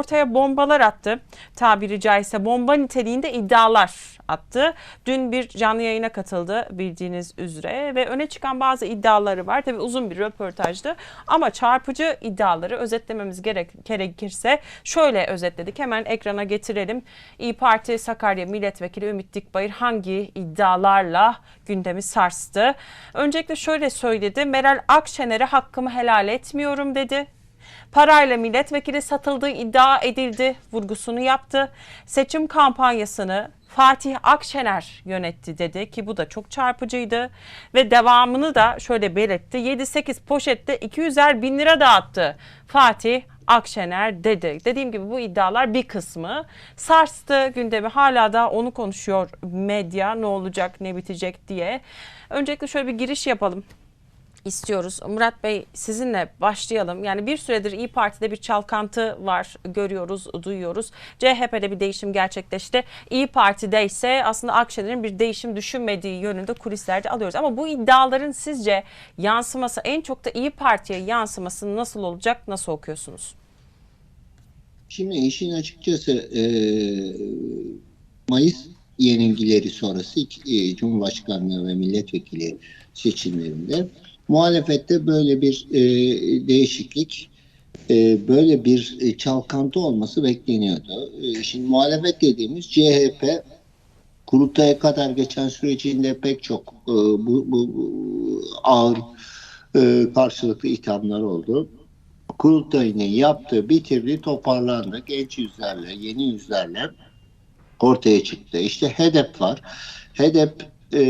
ortaya bombalar attı. Tabiri caizse bomba niteliğinde iddialar attı. Dün bir canlı yayına katıldı bildiğiniz üzere ve öne çıkan bazı iddiaları var. Tabii uzun bir röportajdı ama çarpıcı iddiaları özetlememiz gerek, gerekirse şöyle özetledik. Hemen ekrana getirelim. İyi Parti Sakarya Milletvekili Ümit Dikbayır hangi iddialarla gündemi sarstı? Öncelikle şöyle söyledi. Meral Akşener'e hakkımı helal etmiyorum dedi. Parayla milletvekili satıldığı iddia edildi, vurgusunu yaptı. Seçim kampanyasını Fatih Akşener yönetti dedi ki bu da çok çarpıcıydı. Ve devamını da şöyle belirtti. 7-8 poşette 200'er bin lira dağıttı Fatih Akşener dedi. Dediğim gibi bu iddialar bir kısmı sarstı gündemi hala da onu konuşuyor medya ne olacak ne bitecek diye. Öncelikle şöyle bir giriş yapalım istiyoruz. Murat Bey sizinle başlayalım. Yani bir süredir İyi Parti'de bir çalkantı var görüyoruz, duyuyoruz. CHP'de bir değişim gerçekleşti. İyi Parti'de ise aslında Akşener'in bir değişim düşünmediği yönünde kulislerde alıyoruz. Ama bu iddiaların sizce yansıması en çok da İyi Parti'ye yansıması nasıl olacak, nasıl okuyorsunuz? Şimdi işin açıkçası e, Mayıs yenilgileri sonrası e, Cumhurbaşkanlığı ve milletvekili seçimlerinde muhalefette böyle bir e, değişiklik, e, böyle bir e, çalkantı olması bekleniyordu. E, şimdi muhalefet dediğimiz CHP kurultaya kadar geçen sürecinde pek çok e, bu, bu, bu ağır e, karşılıklı ithamlar oldu. Kurultayını yaptı, bitirdi, toparlandı. Genç yüzlerle, yeni yüzlerle ortaya çıktı. İşte HEDEP var. HEDEP e,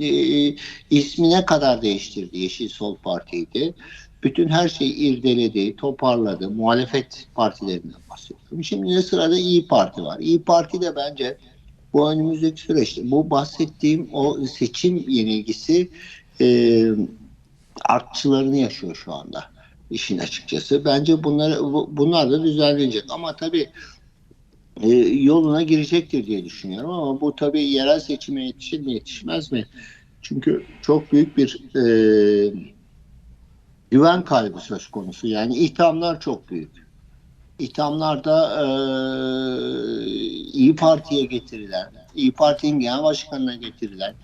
e, ismine kadar değiştirdi. Yeşil Sol Parti'ydi. Bütün her şeyi irdeledi, toparladı. Muhalefet partilerinden bahsediyorum. Şimdi sırada İyi Parti var. İyi Parti de bence bu önümüzdeki süreçte bu bahsettiğim o seçim yenilgisi e, artçılarını yaşıyor şu anda işin açıkçası. Bence bunları bu- bunlar da düzenlenecek ama tabii e, yoluna girecektir diye düşünüyorum ama bu tabii yerel seçime yetişir mi yetişmez mi? Çünkü çok büyük bir e, güven kaybı söz konusu. Yani ithamlar çok büyük. İthamlar da e, İyi Parti'ye getirilen, İyi Parti'nin genel başkanına getirilen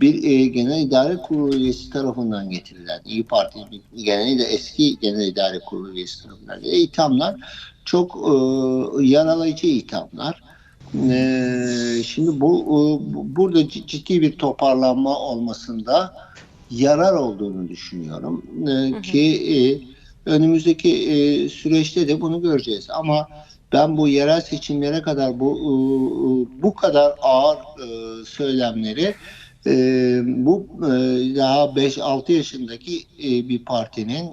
bir e, genel idare kurulu üyesi tarafından getirilen İyi Parti'nin genel eski genel idare kurulu üyesi tarafından getirilen ithamlar çok e, yaralayıcı ithamlar. E, şimdi bu, e, bu- burada ciddi bir toparlanma olmasında yarar olduğunu düşünüyorum E, ki e, önümüzdeki e, süreçte de bunu göreceğiz. Ama ben bu yerel seçimlere kadar bu e, bu kadar ağır e, söylemleri e, bu e, daha 5-6 yaşındaki e, bir partinin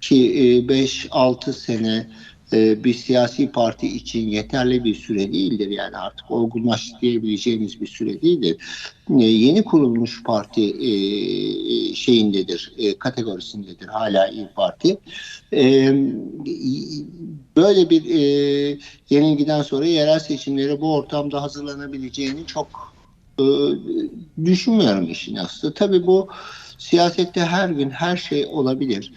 ki e, 5-6 sene e, bir siyasi parti için yeterli bir süre değildir. Yani artık olgunlaştı diyebileceğimiz bir süre değildir. E, yeni kurulmuş parti e, şeyindedir, e, kategorisindedir hala İyi Parti. E, böyle bir e, yenilgiden sonra yerel seçimlere bu ortamda hazırlanabileceğini çok e, düşünmüyorum işin aslında. Tabii bu siyasette her gün her şey olabilir.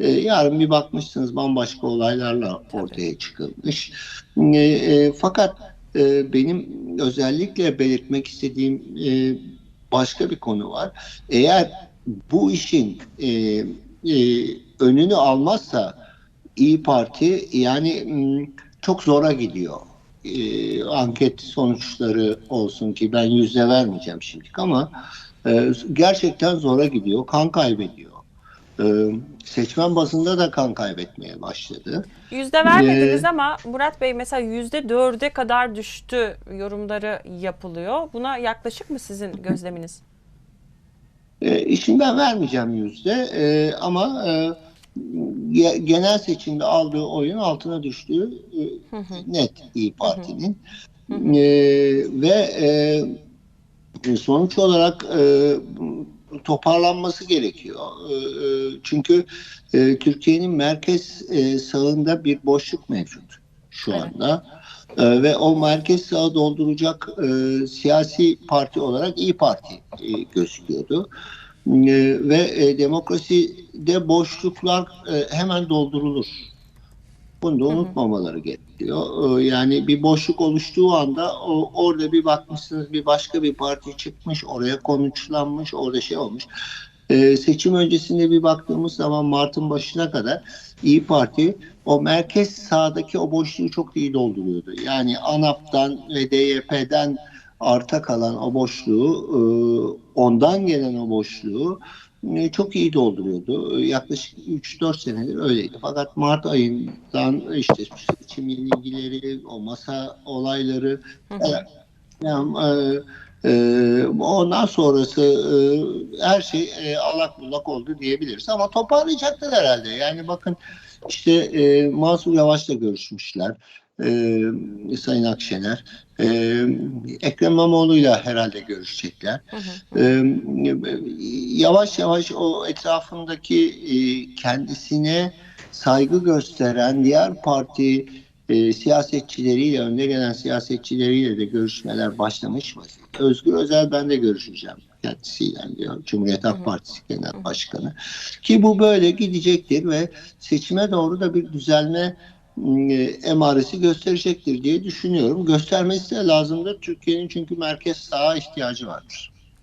E, yarın bir bakmışsınız bambaşka olaylarla ortaya çıkılmış. E, e, fakat e, benim özellikle belirtmek istediğim e, başka bir konu var. Eğer bu işin e, e, önünü almazsa İyi Parti yani çok zora gidiyor. E, anket sonuçları olsun ki ben yüzde vermeyeceğim şimdilik ama e, gerçekten zora gidiyor. Kan kaybediyor. E, seçmen bazında da kan kaybetmeye başladı. Yüzde vermediniz Ee, ama Murat Bey mesela yüzde dörde kadar düştü yorumları yapılıyor. Buna yaklaşık mı sizin gözleminiz? E, şimdi ben vermeyeceğim yüzde e, ama e, genel seçimde aldığı oyun altına düştüğü e, net İyi Parti'nin E, ve e, sonuç olarak e, toparlanması gerekiyor. E, e, çünkü e, Türkiye'nin merkez e, sağında bir boşluk mevcut şu Evet. anda. E, ve o merkez sağı dolduracak e, siyasi parti olarak İyi Parti e, gözüküyordu. E, ve e, demokraside boşluklar e, hemen doldurulur. Bunu da unutmamaları gerekiyor. Ee, Yani bir boşluk oluştuğu anda orada bir bakmışsınız bir başka bir parti çıkmış, oraya konuşlanmış, orada şey olmuş. Ee, seçim öncesinde bir baktığımız zaman Mart'ın başına kadar İyi Parti o merkez sağdaki o boşluğu çok iyi dolduruyordu. Yani ANAP'tan ve DYP'den arta kalan o boşluğu, e, ondan gelen o boşluğu e, çok iyi dolduruyordu. E, Yaklaşık 3-4 senedir öyleydi. Fakat Mart ayından işte seçim yenilgileri, o masa olayları e, yani, e, ondan sonrası e, her şey e, allak bullak oldu diyebiliriz. Ama toparlayacaklar herhalde. Yani bakın işte e, Mansur Yavaş'la görüşmüşler. E, Sayın Akşener. E, Ekrem İmamoğlu'yla herhalde görüşecekler. Hı hı. Ee, yavaş yavaş o etrafındaki e, kendisine saygı gösteren diğer parti e, siyasetçileriyle, önde gelen siyasetçileriyle de görüşmeler başlamış mı? Özgür Özel ben de görüşeceğim kendisiyle diyor. Cumhuriyet Halk Partisi Genel Başkanı. Ki bu böyle gidecektir ve seçime doğru da bir düzelme e, emaresi gösterecektir diye düşünüyorum. Göstermesi de lazımdır. Türkiye'nin çünkü merkez sağa ihtiyacı vardır.